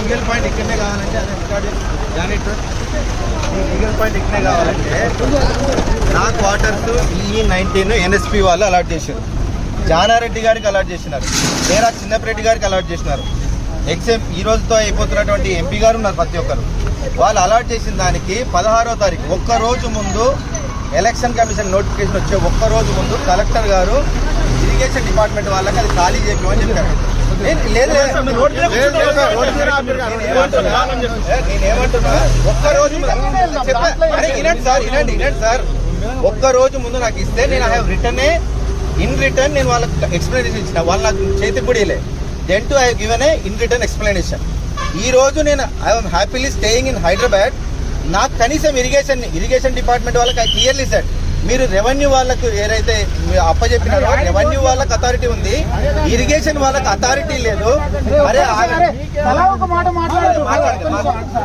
Legal point ఇక్కడనే కావాలంటే అదే రికార్డు ఈ లీగల్ పాయింట్ ఇక్కడనే కావాలంటే నాకు వాటర్స్ ఈ నైన్టీన్ ఎన్ఎస్పి వాళ్ళు అలాట్ చేశారు. జానారెడ్డి గారికి అలాట్ చేసినారు. నేరా చిన్నపరెడ్డి గారికి అలాట్ చేసినారు. ఎక్సెప్ ఈ రోజుతో అయిపోతున్నటువంటి ఎంపీ గారు ఉన్నారు ప్రతి ఒక్కరు. వాళ్ళు అలాట్ చేసిన దానికి పదహారో తారీఖు ఒక్క రోజు ముందు ఎలక్షన్ కమిషన్ నోటిఫికేషన్ వచ్చే ఒక్క రోజు ముందు కలెక్టర్ గారు ఇరిగేషన్ డిపార్ట్మెంట్ వాళ్ళకి అది ఖాళీ చేయమని చెప్పారు. నేనేమంటున్నా? ఒక్క రోజు వినండి సార్ వినండి వినండి సార్. ముందు నాకు ఇస్తే నేను I have return in return నేను వాళ్ళకి ఎక్స్ప్లెనేషన్ ఇచ్చిన. వాళ్ళు నాకు చేతి పొడియలే then to I given a in return explanation ఈ రోజు నేను I'm happily staying in Hyderabad నాకు కనీసం ఇరిగేషన్ ఇరిగేషన్ డిపార్ట్మెంట్ వాళ్ళకి ఐ క్లియర్లీ సెట్ మీరు రెవెన్యూ వాళ్ళకు ఏదైతే అప్పచెప్పినారో రెవెన్యూ వాళ్ళకి అథారిటీ ఉంది. ఇరిగేషన్ వాళ్ళకి అథారిటీ లేదు. అరే.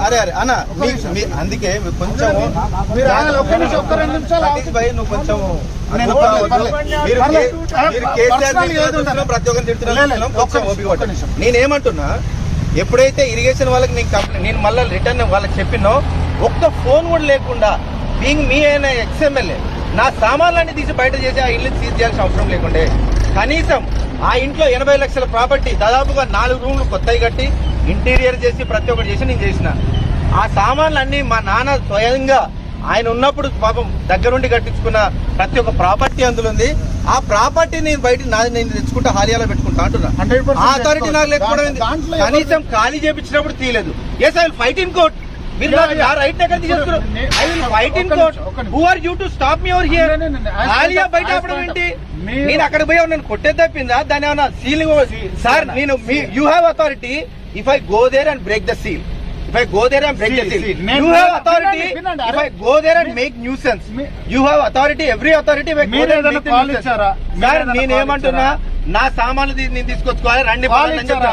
అరే అరే అన్న అందుకే కొంచెం నువ్వు కొంచెం మీరు కేసీఆర్. ప్రతి ఒక్కరిని కొంచెం ఓపిక. నేనేమంటున్నా ఎప్పుడైతే ఇరిగేషన్ వాళ్ళకి నేను కంప్లైంట్ నేను మళ్ళీ రిటర్న్ వాళ్ళకి చెప్పినో ఒక్క ఫోన్ కూడా లేకుండా బీయింగ్ మీ అయిన ఎక్స్ఎమ్మెల్యే నా సామాన్లన్నీ తీసి బయట చేసి ఆ ఇల్లు సీజ్ చేయాల్సిన అవసరం లేకుండే. కనీసం ఆ ఇంట్లో ఎనభై లక్షల ప్రాపర్టీ దాదాపుగా నాలుగు రూమ్లు కొత్తవి కట్టి ఇంటీరియర్ చేసి ప్రతి ఒక్కటి చేసి నేను చేసిన. ఆ సామాన్లన్నీ మా నాన్న స్వయంగా ఆయన ఉన్నప్పుడు పాపం దగ్గరుండి కట్టించుకున్న ప్రతి ఒక్క ప్రాపర్టీ అందులో ఉంది. ఆ ప్రాపర్టీ నేను బయట నేను తెచ్చుకుంటా హాలియాలో పెట్టుకుంటా అంటున్నా. 100% ఆ అథారిటీ నాకు లేకపోవడం కనీసం ఖాళీ చేపించినప్పుడు తీయలేదు. Yes I will fight in court మీరు Yeah, నా- నా yeah. రైట్ ఎక్కడ తీసుకున్నారు నే- ఐ విల్ ఫైట్ ఇన్ ఒక్క కోర్ట్ నిమిషం, ఒక్క నిమిషం. Who are you to stop me over here No, no, no, no. As ఆలియా per the- బయట as ఆపడం per the- ఏంటి? మీరు- నేను అక్కడ పోయి నన్ను కొట్టేది తప్పిందా? దాని ఏమన్నా సీలింగ్ సార్ నేను you have authority if I go there and break the seal if I go there and break see, authority వినండి, వినండి, ఇఫ్ ఐ అరే- go there and make new authority every authority ఇచ్చారా? నా సామాన్లు నేను తీసుకొచ్చుకోవాలి రండి చేశారా?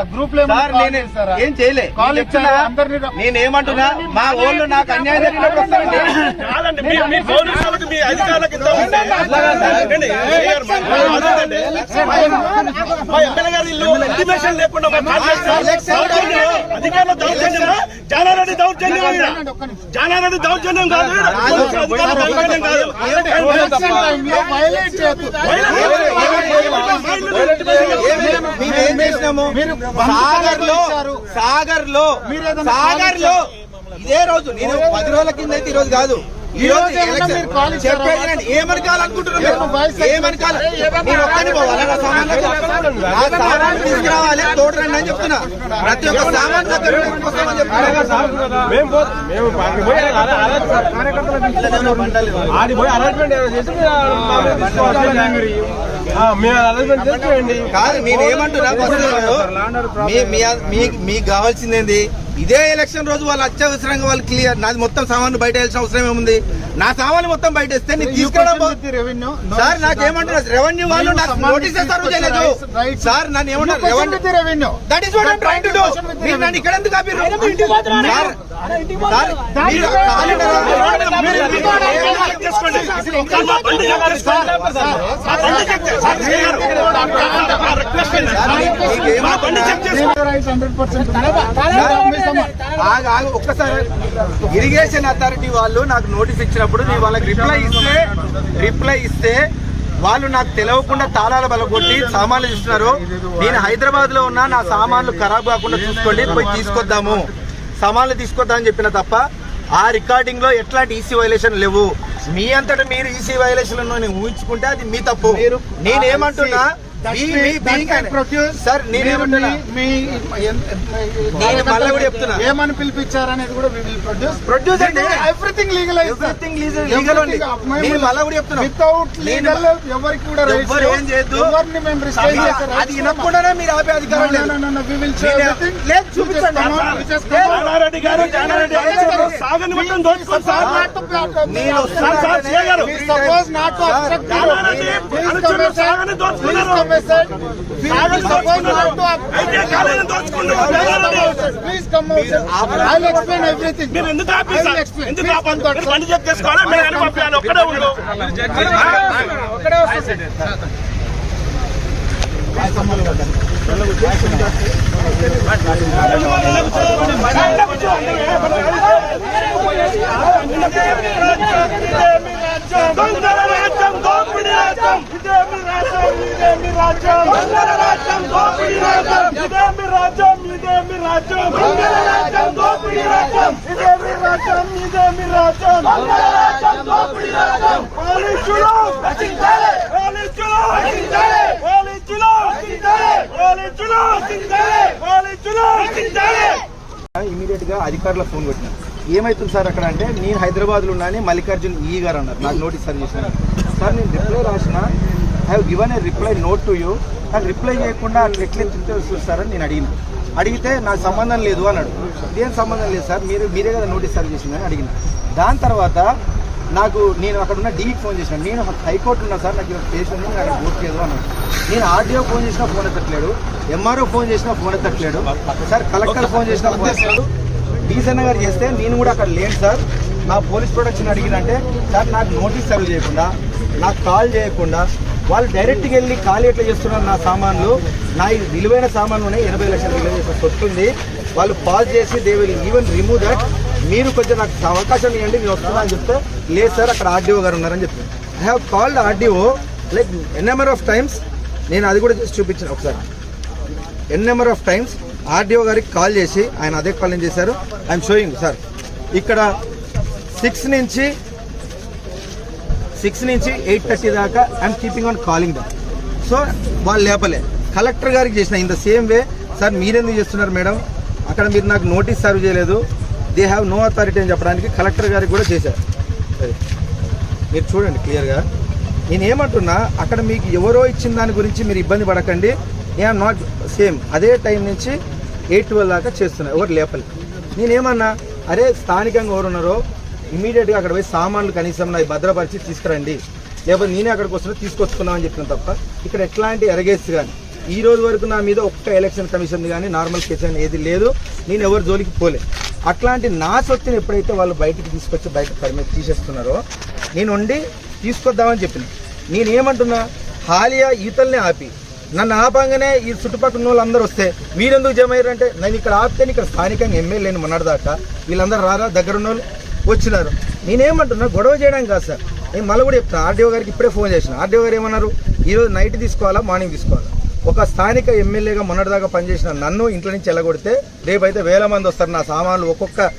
ఏం చేయలే. నేను ఏమంటున్నా మా ఊళ్ళో నాకు అన్యాయం జరిగినప్పుడు జానారెడ్డి దౌర్జన్యం. జానారెడ్డి దౌర్జన్యం కాదు మేమేం చేసినాము? సాగర్లో. సాగర్లో సాగర్లో ఇదే రోజు నేను పది రోజుల కింద అయితే ఈ రోజు కాదు. ఈ రోజు? చెప్పేది ఏమని కావాలనుకుంటున్నాను ఏమని కావాలి? నేను పోవాలా నా సామాన్లు నా సామాన్లు తీసుకురావాలి తోడు రండి అని చెప్తున్నా. ప్రతి ఒక్క సామాన్ దగ్గర తీసుకొస్తామని చెప్తున్నా. కాదు మీకు కావాల్సింది ఏంది? ఇదే ఎలక్షన్ రోజు వాళ్ళు అత్యవసరంగా వాళ్ళు క్లియర్ నాది మొత్తం సామాన్లు బయట వెళ్ళిన అవసరం ఏముంది నా సామాన్లు మొత్తం బయట వేస్తే నీకు revenue. No, సార్ it's నాకు not. ఏమంటున్నారు రెవెన్యూ వాళ్ళు నాకు నోటీస్ సర్వ్ చేయలేదు సార్ నన్ను ఏమంటారు revenue with the revenue. That is what I'm trying to do మీరు నన్ను. ఇక్కడ ఎందుకు? సార్ రిక్వెస్ట్ ఆగు, ఆగు, ఒక్కసారి. ఇరిగేషన్ అథారిటీ వాళ్ళు నాకు నోటీస్ ఇచ్చినప్పుడు నేను వాళ్ళకి రిప్లై ఇస్తే రిప్లై ఇస్తే వాళ్ళు నాకు తెలియకుండా తాళాల బలగొట్టి సామాన్లు ఇస్తున్నారు నేను హైదరాబాద్లో ఉన్నా నా సామాన్లు ఖరాబ్ కాకుండా చూసుకోండి పోయి తీసుకొద్దాము. సామాన్లు తీసుకొద్దామని చెప్పిన తప్ప ఆ రికార్డింగ్లో ఎట్లాంటి ఈసీ వైలేషన్ లేవు. మీ అంతటా మీరు ఈసీ వైలేషన్ ఊహించుకుంటే అది మీ తప్పు. నేనేమంటున్నా సార్ కూడా చెప్తున్నా. ఏమని పిలిపించారనేది కూడా we will produce. Produce అంటే ఎవ్రీథింగ్ legal only. నేను మళ్ళా కూడా చెప్తున్నా. వితౌట్ లీగల్ ఎవరికి కూడా. ఏం చేయొద్దు. ఎవరిని మేము అది వినకుండానే మీరు ఆపే అధికారం లేదు చూపించండి. గారు సాగని మొత్తం సార్. సాగని దోచుకున్నారు. requested. We will support you to up. Please come outside. I'll explain everything. మీరు ఎందుకు ఆపేసి I'll explain. ఎందుకు Please come ఆపాలి outside. పని చెక్ చేసుకోవాలా మీరు అని పంపాను ఒక్కడే ఉండు ఒక్కడే వస్తుంది దొంగ రాజ్యం. దొంగల రాజ్యం దోపిడీ రాజ్యం. ఇదే మీ రాజ్యం ఇదే మీ రాజ్యం. దొంగల రాజ్యం దోపిడీ రాజ్యం. పోలీసులు రక్షించాలి పోలీసులు రక్షించాలి పోలీసులు రక్షించాలి పోలీసులు రక్షించాలి పోలీసులు. రక్షించాలి ఇమీడియట్గా అధికారుల ఫోన్ కొట్టిన. ఏమైతుంది సార్ అక్కడ అంటే నేను హైదరాబాద్లో ఉన్నాను మల్లికార్జున్ ఈ గారు అన్నారు. నాకు నోటీస్ సర్వ్ చేసిన సార్ నేను రిప్లై రాసిన I have given a reply note to you నాకు రిప్లై చేయకుండా అట్లా ఎట్లా ఎత్తితే చూస్తారని నేను అడిగిన. అడిగితే నాకు సంబంధం లేదు అన్నాడు. దేని సంబంధం లేదు సార్? మీరు మీరే కదా నోటీస్ సర్వ్ చేసిందని అడిగిన దాని తర్వాత నాకు నేను అక్కడ ఉన్న డీకి ఫోన్ చేసిన. నేను హైకోర్టు ఉన్నా సార్ నాకు కేసు ఉంది నాకు గుర్తులేదు అన్నాడు. నేను ఆర్డీఓ ఫోన్ చేసినా ఫోన్ ఎత్తట్లేడు ఎంఆర్ఓ ఫోన్ చేసినా ఫోన్ ఎత్తట్లేడు. సార్ కలెక్టర్ ఫోన్ చేసినా ఫోన్ ఎత్తట్లేడు. డీసెన్ గారు చేస్తే నేను కూడా అక్కడ లేను సార్. నా పోలీస్ ప్రొటెక్షన్ అడిగినంటే సార్ నాకు నోటీస్ సర్వ్ చేయకుండా నాకు కాల్ చేయకుండా వాళ్ళు డైరెక్ట్గా వెళ్ళి ఖాళీ ఎట్లా చేస్తున్నారు నా సామాన్లు? నా ఈ విలువైన సామాన్లు ఉన్నాయి ఎనభై లక్షల విలువ చేసిన సొత్తు ఉంది. వాళ్ళు పాజ్ చేసి they will even remove that మీరు కొంచెం నాకు అవకాశం ఇవ్వండి నేను వస్తున్నా అని చెప్తే లేదు సార్ అక్కడ ఆర్డీఓ గారు ఉన్నారని చెప్పి I have called RDO like N number of times నేను అది కూడా చేసి చూపించాను ఒకసారి. N number of times RDO గారికి కాల్ చేసి ఆయన అదే కాల్ ఏం చేశారు. ఐఎమ్ షోయింగ్ సార్ ఇక్కడ సిక్స్ నుంచి సిక్స్ నుంచి ఎయిట్ థర్టీ దాకా I'm keeping on calling them so వాళ్ళు లేపలే. కలెక్టర్ గారికి చేసిన in the same way sir మీరెందుకు చేస్తున్నారు మేడం? అక్కడ మీరు నాకు నోటీస్ సర్వ్ చేయలేదు. దే హ్యావ్ నో అథారిటీ అని చెప్పడానికి కలెక్టర్ గారికి కూడా చేశారు. సరే. మీరు చూడండి క్లియర్గా నేను ఏమంటున్నా అక్కడ మీకు ఎవరో ఇచ్చిన దాని గురించి మీరు ఇబ్బంది పడకండి. నేను నాట్ సేమ్ అదే టైం నుంచి ఎయిట్ ట్వెల్వ్ దాకా చేస్తున్నా ఎవరు లేపలే. నేనేమన్నా అరే స్థానికంగా ఎవరున్నారో ఇమీడియట్గా అక్కడ పోయి సామాన్లు కనీసం నా భద్రపరిచి తీసుకురండి. లేకపోతే నేనే అక్కడికి వస్తున్నా తీసుకొచ్చుకున్నామని చెప్పిన తప్ప ఇక్కడ ఎట్లాంటి ఎరగేస్ కానీ ఈ రోజు వరకు నా మీద ఒక్క ఎలక్షన్ కమిషన్ కానీ నార్మల్ కేసు కానీ ఏది లేదు. నేను ఎవరి జోలికి పోలే. అట్లాంటి నా సొత్తుని ఎప్పుడైతే వాళ్ళు బయటికి తీసుకొచ్చి బయట పరిమితి తీసేస్తున్నారో నేను ఉండి తీసుకొద్దామని చెప్పిన. నేను ఏమంటున్నా? హాలియా ఈతల్ని ఆపి. నన్ను ఆపంగానే ఈ చుట్టుపక్కల ఉన్న వాళ్ళందరూ వస్తే మీరెందుకు జమ అయ్యారంటే నేను ఇక్కడ ఆపితే ఇక్కడ స్థానికంగా ఎమ్మెల్యేని మొన్నటిదాకా వీళ్ళందరూ రారా? దగ్గర ఉన్న వాళ్ళు వచ్చినారు. నేనేమంటున్నా గొడవ చేయడం కాదు సార్. నేను మళ్ళీ కూడా చెప్తాను ఆర్డీఓ గారికి ఇప్పుడే ఫోన్ చేసిన. ఆర్డీఓ గారు ఏమన్నారు? ఈరోజు నైట్ తీసుకోవాలా మార్నింగ్ తీసుకోవాలా? ఒక స్థానిక ఎమ్మెల్యేగా మొన్నటిదాకా పనిచేసిన నన్ను ఇంట్లో నుంచి వెళ్ళగొడితే రేపైతే వేల మంది వస్తారు నా సామాన్లు. ఒక్కొక్క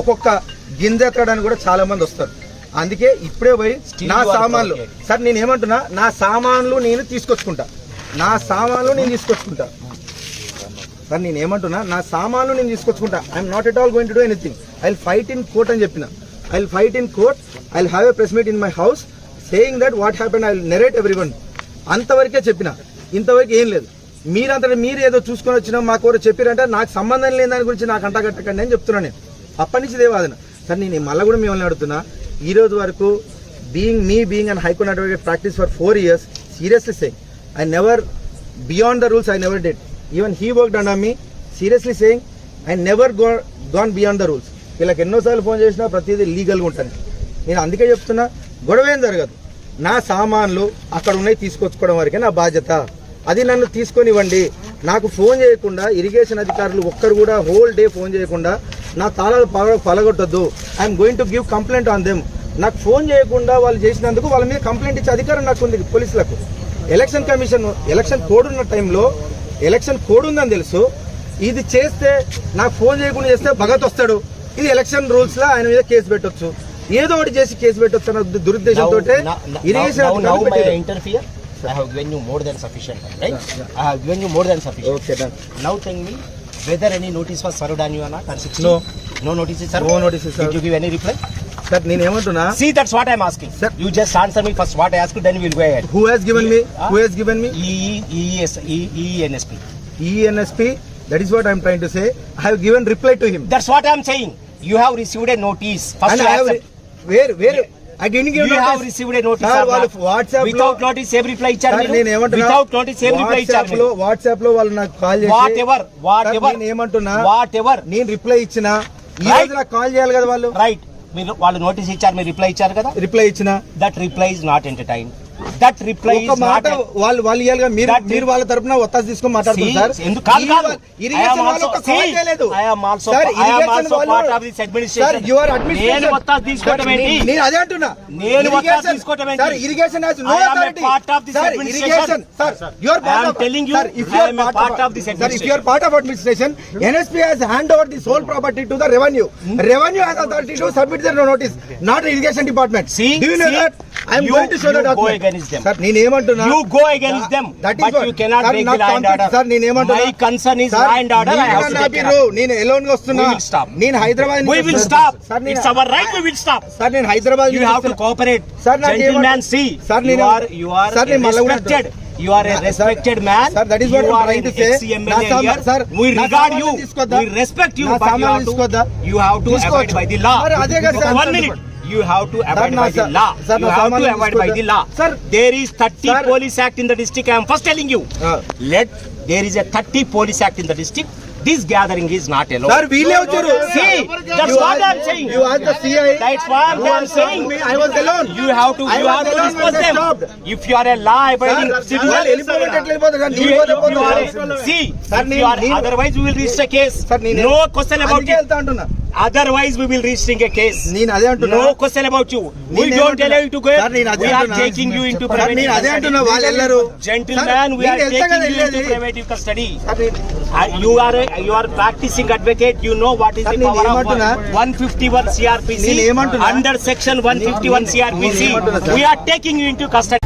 ఒక్కొక్క గింజ ఎత్తడానికి కూడా చాలా మంది వస్తారు. అందుకే ఇప్పుడే పోయి నా సామాన్లు సార్ నేను ఏమంటున్నా నా సామాన్లు నేను తీసుకొచ్చుకుంటా. నా సామాన్లు నేను తీసుకొచ్చుకుంటా. సార్ నేను ఏమంటున్నా నా సామాన్లు నేను తీసుకొచ్చుకుంటా. I'm not at all going to do anything I will fight in court అని చెప్పిన. I will fight in court I will have a press meet in my house saying that what happen I will narrate everyone అంతవరకే చెప్పిన. ఇంతవరకు ఏం లేదు. మీరంతటి మీరు ఏదో చూసుకొని వచ్చినా మాకు ఎవరో చెప్పారంటే నాకు సంబంధం లేని దాని గురించి నాకు అంటగట్టకండి అని చెప్తున్నా నేను. అప్పటి నుంచి దేవాదన సార్ నేను మళ్ళీ కూడా మిమ్మల్ని అడుగుతున్నా ఈ రోజు వరకు being me being and high court advocate practice for four years seriously saying I never beyond the rules I never did even he work under me seriously saying I never go gone beyond the rules వీళ్ళకి ఎన్నోసార్లు phone చేసినా ప్రతిదీ లీగల్గా ఉంటుంది. నేను అందుకే చెప్తున్నా గొడవ ఏం జరగదు. నా సామాన్లు అక్కడ ఉన్నాయి తీసుకొచ్చుకోవడం వరకే నా బాధ్యత. అది నన్ను తీసుకొనివ్వండి. నాకు ఫోన్ చేయకుండా ఇరిగేషన్ అధికారులు ఒక్కరు కూడా హోల్ డే ఫోన్ చేయకుండా నా తాళాలు పగ పలగొట్టద్దు I'm going to give complaint on them నాకు ఫోన్ చేయకుండా వాళ్ళు చేసినందుకు వాళ్ళ మీద కంప్లైంట్ ఇచ్చే అధికారం నాకు ఉంది పోలీసులకు. ఎలక్షన్ కమిషన్ ఎలక్షన్ కోడ్ ఉన్న టైంలో ఎలక్షన్ కోడ్ ఉందని తెలుసు. ఇది చేస్తే నాకు ఫోన్ చేయకుండా చేస్తే భగత్ వస్తాడు. ఇది ఎలక్షన్ రూల్స్లో ఆయన మీద కేసు పెట్టొచ్చు ఏదో ఒకటి చేసి కేసు పెట్టొచ్చు అన్న దురుద్దేశంతో irrigation may I? I have given you more than sufficient time, right? I have given you more than sufficient. Okay, done. Now tell me whether any notice was served on you or not on 16? No. No notice is served? No notice is served. Did you give any reply? Sir నేను ఏమంటున్నా See, that's what I'm asking. Sir. You just answer me first what I asked then we'll go ahead. Who has given me Huh? Who has given me E E E E E N S P. ENSP that is what I'm trying to say I have given reply to him That's what I'm saying. You have received a notice. First and you I have accept. Where where I received a notice. Sir or వాళ్ళు? WhatsApp Without notice, same reply ఇచ్చారు? నేను ఏమంటున్నా Without notice, same reply ఇచ్చారు లో? వాట్సాప్లో వాళ్ళు నాకు call చేసి Whatever, whatever. సార్, నేను ఏమంటున్నా Whatever. నేను రిప్లై ఇచ్చిన ఈ. రోజు నాకు కాల్ చేయాలి కదా వాళ్ళు రైట్ మీరు వాళ్ళు నోటీస్ ఇచ్చారు మీరు రిప్లై ఇచ్చారు కదా రిప్లై ఇచ్చిన that reply is not entertain That reply ఒక is మాట వాళ్ళు వాళ్ళు ఇయ్యాలిగా మీరు That- మీరు వాళ్ళ తరపున ఒత్తాసు తీసుకొని మాట్లాడుతున్నారు administration NSP has hand over the sole property to the revenue revenue has authority to submit the notice not irrigation department See, do you know see, that I am going to show the you go document against them. Sir నేను ఏమంటున్నా You go against them, That is but what- you cannot Sir, break the law and conflict, order. sir, నేనేమంటున్నా? My concern is Sir, law and order. I have to take care of. నేను ఎలోన్గా వస్తున్నా We will stop. నేను Hyderabad We will stop. Sir నేను It's our right. We will stop. Sir నేను Hyderabad You have to cooperate. Sir, నాకు Gentleman, ఏమంటారు? see, Sir, you నేను- are you are Sir, నేను మళ్ళా కూడా respected. You are a Sir, respected man. Sir, that is what you I'm are trying an to say. ex-MLA నా సామా- here. sir, We నా regard సామాన్లు you. తీసుకోద్దా? We respect you, నా but you సామాన్లు have to తీసుకోద్దా? you have to తీసుకోవచ్చు. abide by the law. మరి అదే కదా sir One minute. you have to abide sir, by sir, the law. Sir, you have to abide by the law. Sir, there is 30 sir, police act in the district. I am first telling you. Uh, Let there is a 30 police act in the district. This gathering is not allowed. Sir, we no, no, See, that's what I am saying. You are the CI. That's what I am saying. Me, I was alone. You have to. You have to disperse them. Stopped. If you are a law-abiding citizen, see. Sir, if you are, otherwise we will register case. No question about it. Otherwise we will registering a case. నేను అదే అంటున్నా No question about you. We నేను don't ఏమంటున్నా? allow you to go. Sir, నేను అదే We are అంటున్నా. taking you into sir, నేను అదే అంటున్నా. వాళ్ళు వెళ్ళరు Gentleman, we are నేను వెళ్తా కదా taking you into వెళ్ళేది. preventive custody. సార్, నేను- Uh, you are a, you are practicing advocate. You know what is sir, the నేను power of ఏమంటున్నా? 151 CRPC నేను ఏమంటున్నా? under section 151 CRPC. నేను ఏమంటున్నా, sir? We are taking you into custody.